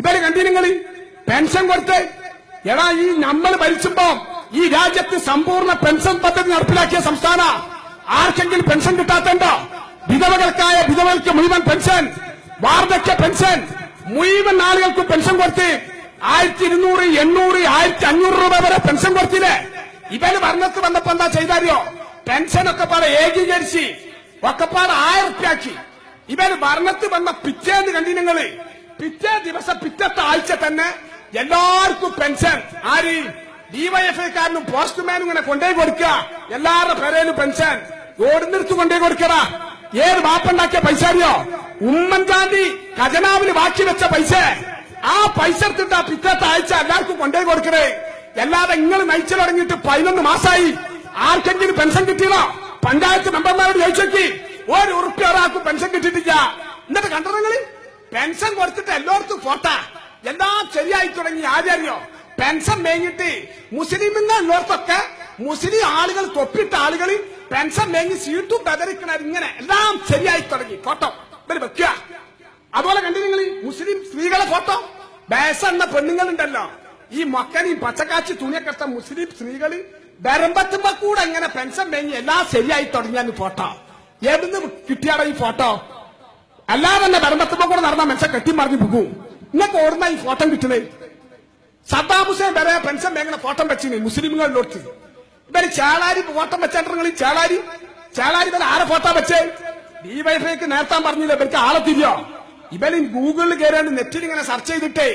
ഇവർ നിങ്ങൾ പെൻഷൻ കൊടുത്ത് എടാ ഈ നമ്മൾ ഭരിച്ചപ്പോ ഈ രാജ്യത്ത് സമ്പൂർണ പെൻഷൻ പദ്ധതി നടപ്പിലാക്കിയ സംസ്ഥാന ആർക്കെങ്കിലും പെൻഷൻ കിട്ടാത്തണ്ടോ? വിധവകൾക്കായ വിധവകൾക്ക് മുഴുവൻ പെൻഷൻ വാർദ്ധക്യ പെൻഷൻ മുഴുവൻ ആളുകൾക്കും പെൻഷൻ കൊടുത്ത് ആയിരത്തി ഇരുന്നൂറ് എണ്ണൂറ് ആയിരത്തി അഞ്ഞൂറ് രൂപ വരെ പെൻഷൻ കൊടുത്തില്ലേ? ഇവന് ഭരണത്ത് വന്നപ്പോ എന്താ ചെയ്താലോ പെൻഷൻ ഒക്കെ പാടെ ഏകീകരിച്ച് ഒക്കെ പാടെ ആയിരം റുപ്യാക്കി ഇവന് ഭരണത്ത് വന്ന പിറ്റേന്ന് കണ്ടി നിങ്ങൾ? പിറ്റേ ദിവസം പിറ്റത്തെ ആഴ്ച തന്നെ എല്ലാവർക്കും പെൻഷൻ. ആര്? ഡിവൈഎഫ്ഐക്കാരനും പോസ്റ്റ്മാനും ഇങ്ങനെ കൊണ്ടേ കൊടുക്കുക എല്ലാവരുടെ പേരേലും പെൻഷൻ. ഓടുന്നിടത്ത് കൊണ്ടേ കൊടുക്കടാ. ഏത് വാപ്പുണ്ടാക്കിയ പൈസ അറിയോ? ഉമ്മൻചാണ്ടി ഖജനാവിന് ബാക്കി വെച്ച പൈസ. ആ പൈസ എടുത്തിട്ട് ആ പിറ്റത്തെ ആഴ്ച എല്ലാവർക്കും കൊണ്ടേ കൊടുക്കണേ. അല്ലാതെ നിങ്ങൾ നയിച്ചു തുടങ്ങിയിട്ട് പതിനൊന്ന് മാസമായി ആർക്കെങ്കിലും പെൻഷൻ കിട്ടിയതോ? പഞ്ചായത്ത് മെമ്പർമാരോട് ചോദിച്ചോക്കി. ഒരു ഉറുപ്പ്യ ഒരാൾക്കും പെൻഷൻ കിട്ടിയിട്ടില്ല. എന്നിട്ട് നിങ്ങൾ? പെൻഷൻ കൊടുത്തിട്ട് എല്ലായിടത്തും ഫോട്ടോ. എല്ലാം ശരിയായി തുടങ്ങി ആചാര്യോ? പെൻഷൻ മേങ്ങിട്ട് മുസ്ലിം എല്ലായിടത്തൊക്കെ മുസ്ലിം ആളുകൾ തൊപ്പിട്ട ആളുകൾ പെൻഷൻ മേങ്ങി സീറ്റും ബദറിക്കണ ഇങ്ങനെ എല്ലാം ശരിയായി തുടങ്ങി. ഫോട്ടോ. ഇവർ വെക്കുക. അതുപോലെ കണ്ടു നിങ്ങൾ മുസ്ലിം സ്ത്രീകളെ ഫോട്ടോ. ബേസ എന്ന പെണ്ണുങ്ങളുണ്ടല്ലോ. ഈ മക്കനെയും പച്ചക്കാച്ചി തുണിയൊക്കെ മുസ്ലിം സ്ത്രീകൾ ബരമ്പത്തുമ്പോ കൂടെ ഇങ്ങനെ പെൻഷൻ മേങ്ങി എല്ലാം ശരിയായി തുടങ്ങിയാന്ന് ഫോട്ടോ. എവിടുന്ന് കിട്ടിയാടോ ഈ ഫോട്ടോ? അല്ലാതെ തന്നെ ബരമ്പത്തുമ്പോ കൂടെ നടന്ന മനുഷ്യൻ കെട്ടിമറിഞ്ഞു പോകും ഇന്നൊക്കെ ഓടുന്ന ഈ ഫോട്ടം കിട്ടുന്നത് സദ്ദാം ഹുസൈൻ വരെ പെൻഷൻ മേഖല ഫോട്ടം വെച്ചിന് മുസ്ലിമുകളിലോട്ട് ഇവർ ചാളാരി ഫോട്ടം വെച്ചാൽ ചാളാരി? ചാളാരി ഇവരെ ആരെ ഫോട്ടോ വെച്ചേ? ഡിവൈഫൈക്ക് നേരത്താൻ പറഞ്ഞില്ല ഇവർക്ക് ആളെ തിരിയോ? ഇവന് ഗൂഗിളിൽ കയറിയാണ്ട് നെറ്റിൽ ഇങ്ങനെ സെർച്ച് ചെയ്തിട്ടേ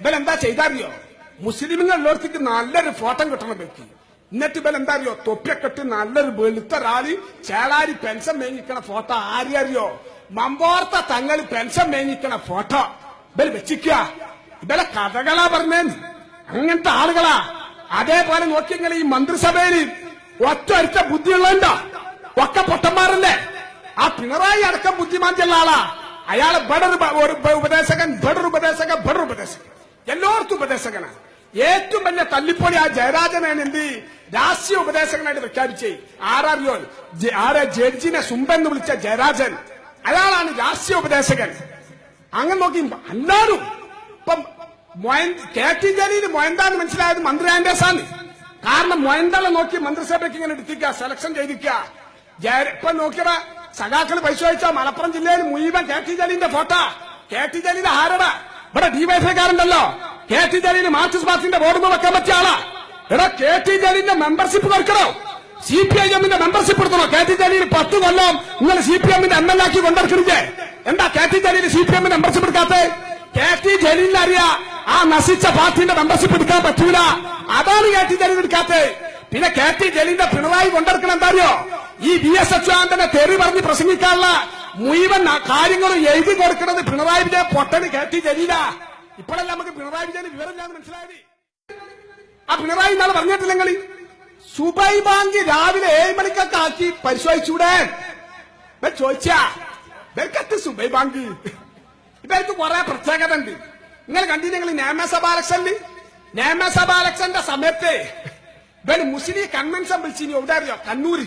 ഇവരെന്താ ചെയ്താറിയോ? മുസ്ലിമുകളിലോടത്തേക്ക് നല്ലൊരു ഫോട്ടം കിട്ടണം വ്യക്തി എന്നിട്ട് ഇവൻ എന്താ അറിയോ തൊപ്പിയൊക്കെ നല്ലൊരു വെളുത്ത ഒരാൾ ചേളാരി പെൻഷൻ മേങ്ങിക്കണ ഫോട്ടോ ആരെയറിയോ മമ്പോർത്ത തങ്ങൾ പെൻഷൻ മേങ്ങിക്കണ ഫോട്ടോ. ഇവർ വെച്ചിക്കുക. ഇവരെ കഥകളാ പറഞ്ഞേ. അങ്ങനത്തെ ആളുകളാ. അതേപോലെ നോക്കിയെങ്കിൽ ഈ മന്ത്രിസഭയിൽ ഒറ്റ ഒറ്റ ബുദ്ധിയുള്ളതുണ്ടോ ഒക്കെ പൊട്ടന്മാരല്ലേ? ആ പിണറായി അടക്കം ബുദ്ധിമാന്തിയുള്ള ആളാ. അയാൾ ബഡർ ഒരു ഉപദേശകൻ ബഡർ ഉപദേശകൻ ബഡർ ഉപദേശകൻ. എല്ലാവർക്കും ഉപദേശകനാണ് ഏറ്റവും വലിയ തല്ലിപ്പൊളി ആ ജയരാജനാണ് എന്ത് രാഷ്ട്രീയ ഉപദേശകനായിട്ട് പ്രഖ്യാപിച്ചേ. ജെ- ആരെ? ജഡ്ജിനെ സുമ്പെന്ന് വിളിച്ച ജയരാജൻ. അയാളാണ് രാഷ്ട്രീയ ഉപദേശകൻ. അങ്ങനെ നോക്കി എല്ലാവരും ഇപ്പം കെ ടി ജലീൽ മൊയന്താന്ന് മനസ്സിലായത് മന്ത്രി ആൻഡേഴ്സാണ്. കാരണം മൊയന്തളെ നോക്കി മന്ത്രിസഭയ്ക്ക് ഇങ്ങനെ എടുത്തിക്കുക സെലക്ഷൻ ചെയ്തിക്കുക ഇപ്പൊ നോക്കിയവ സഖാക്കൾ പൈസ വെച്ച മലപ്പുറം ജില്ലയിൽ മുഴുവൻ കെ ടി ജലീലിന്റെ ഫോട്ടോ. കെ ടി ജലീൽ ആരടാ ഇവിടെ ഡിവൈഫൈക്കാരുണ്ടല്ലോ കെ ടി ജലീൽ മാർക്സിസ്റ്റ് പാർട്ടിന്റെ ബോർഡ് വെക്കാൻ പറ്റിയ ആളാ. എടാ കെ ടി ജലീലിന്റെ മെമ്പർഷിപ്പ് കൊടുക്കണോ? സി പി ഐ എമ്മിന്റെ മെമ്പർഷിപ്പ് എടുത്തോ? ജലീൽ പത്ത് കൊല്ലം നിങ്ങൾ സി പി എമ്മിന്റെ എം എൽ ആക്കി കൊണ്ടിരിക്കണില്ലേ എന്താ K T Jaleel C P എമ്മിന്റെ മെമ്പർഷിപ്പ് എടുക്കാത്ത കെ ടി ജലീലിന് അറിയാ ആ നശിച്ച പാർട്ടിന്റെ മെമ്പർഷിപ്പ് എടുക്കാൻ പറ്റൂല. അതാണ് കെ ടി ജലീൽ എടുക്കാത്ത പിന്നെ കെ ടി ജലീലിന്റെ പിണറായി കൊണ്ടിരിക്കണം എന്താ അറിയോ ഈ ബി എസ് എച്ച് ആന്റനെ തെറി പറഞ്ഞ് പ്രസംഗിക്കാനുള്ള മുഴുവൻ കാര്യങ്ങളും എഴുതി കൊടുക്കുന്നത് പിണറായി വിജയൻ പൊട്ടന് കെ ടി ജലീല ഇപ്പോഴല്ല നമുക്ക് പിണറായി വിജയന് ഞാൻ മനസ്സിലായത്? ആ പിണറായി നാളെ പറഞ്ഞിട്ടില്ലെങ്കിൽ സുബൈ ബാങ്ക് രാവിലെ ഏഴ് മണിക്കൊക്കെ ആക്കി പരിശോധിച്ചൂടെ? ചോദിച്ചാ സുബൈ ബാങ്ക് ഇവർക്ക് കുറെ പ്രത്യേകത ഉണ്ട് നിങ്ങൾ കണ്ടില്ലെങ്കിൽ നിയമസഭാ ഇലക്ഷനിൽ നിയമസഭാ ഇലക്ഷന്റെ സമയത്ത് ഇവർ മുസ്ലിം കൺവെൻഷൻ വിളിച്ചിനി എവിടെ അറിയോ? കണ്ണൂര്.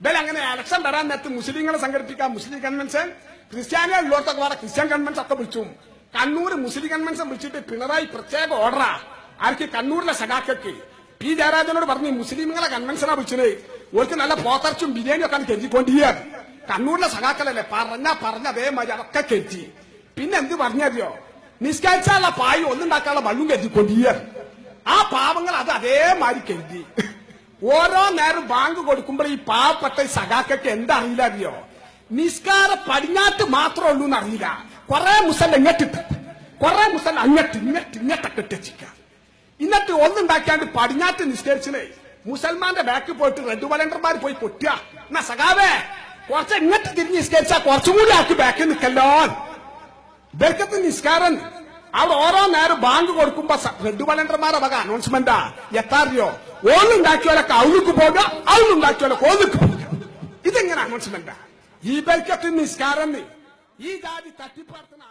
ഇവർ അങ്ങനെ ഇലക്ഷൻ വരാൻ നേരത്ത് മുസ്ലിങ്ങളെ സംഘടിപ്പിക്കാം മുസ്ലിം കൺവെൻഷൻ. ക്രിസ്ത്യാനികൾ ഉള്ളവർക്കൊക്കെ വേറെ ക്രിസ്ത്യൻ കൺവെൻഷൻ ഒക്കെ വിളിച്ചു. കണ്ണൂർ മുസ്ലിം കൺവെൻഷൻ വിളിച്ചിട്ട് പിണറായി പ്രത്യേക ഓർഡറാ. ആർക്ക് കണ്ണൂരിലെ സഖാക്കൾക്ക്. പി ജയരാജനോട് പറഞ്ഞു മുസ്ലിങ്ങളെ കൺവെൻഷനാ വിളിച്ചത്? ഓർക്ക് നല്ല പോത്തർച്ചും ബിരിയാണി ഒക്കെ കരുതിക്കൊണ്ടിരിക്കുക. കണ്ണൂരിലെ സഖാക്കളല്ലേ പറഞ്ഞ പറഞ്ഞ അതേമാതിരി അതൊക്കെ കരുതി. പിന്നെ എന്ത് പറഞ്ഞറിയോ? നിസ്കരിച്ചാലുള്ള പായി ഒന്നുണ്ടാക്കാനുള്ള വള്ളും കരുതിക്കൊണ്ടിരിക്കുക. ആ പാവങ്ങൾ അത് അതേമാതിരി കരുതി. ഓരോ നേരം ബാങ്ക് കൊടുക്കുമ്പോൾ ഈ പാവപ്പെട്ട സഖാക്കൾക്ക് എന്തറിയില്ല അറിയോ? നിസ്കാര പടിഞ്ഞാട്ട് മാത്രമേ ഉള്ളൂ എന്നറിയില്ല. കുറെ മുസല്ല എങ്ങട്ടിട്ട് കുറെ മുസല്ല അങ്ങട്ട് ഇങ്ങട്ട് ഇങ്ങട്ടൊക്കെ ഇട്ടിച്ചിക്ക എന്നിട്ട് ഒന്നുണ്ടാക്കിയാണ്ട് പടിഞ്ഞാറ്റ് നിസ്കരിച്ചില്ലേ മുസൽമാന്റെ ബാക്ക് പോയിട്ട് റെഡ് വളണ്ടർമാർ പോയി പൊട്ടിയ. എന്നാ സഖാവേ കുറച്ച് ഇങ്ങോട്ട് തിരിഞ്ഞ് നിസ്കരിച്ചാ കുറച്ചും കൂടി ആക്കി ബാക്കിൽ നിൽക്കല്ലോ. ബർക്കത്ത് നിസ്കാരം. അവിടെ ഓരോ നേരം ബാങ്ക് കൊടുക്കുമ്പോ റെഡ് വളണ്ടർമാരെ വക അനൗൺസ്മെന്റാ എത്താറിയോ? ഓന്നുണ്ടാക്കിയോലൊക്കെ അവനുക്ക് പോകുക അവനുണ്ടാക്കിയോലൊക്കെ ഓന്നുക്ക് പോകുക ഇതെങ്ങനെ അനൗൺസ്മെന്റാ ഈ ബൽക്കത്ത് നിസ്കാരം ഈ ജാതി തട്ടിപ്പാർത്തുന്ന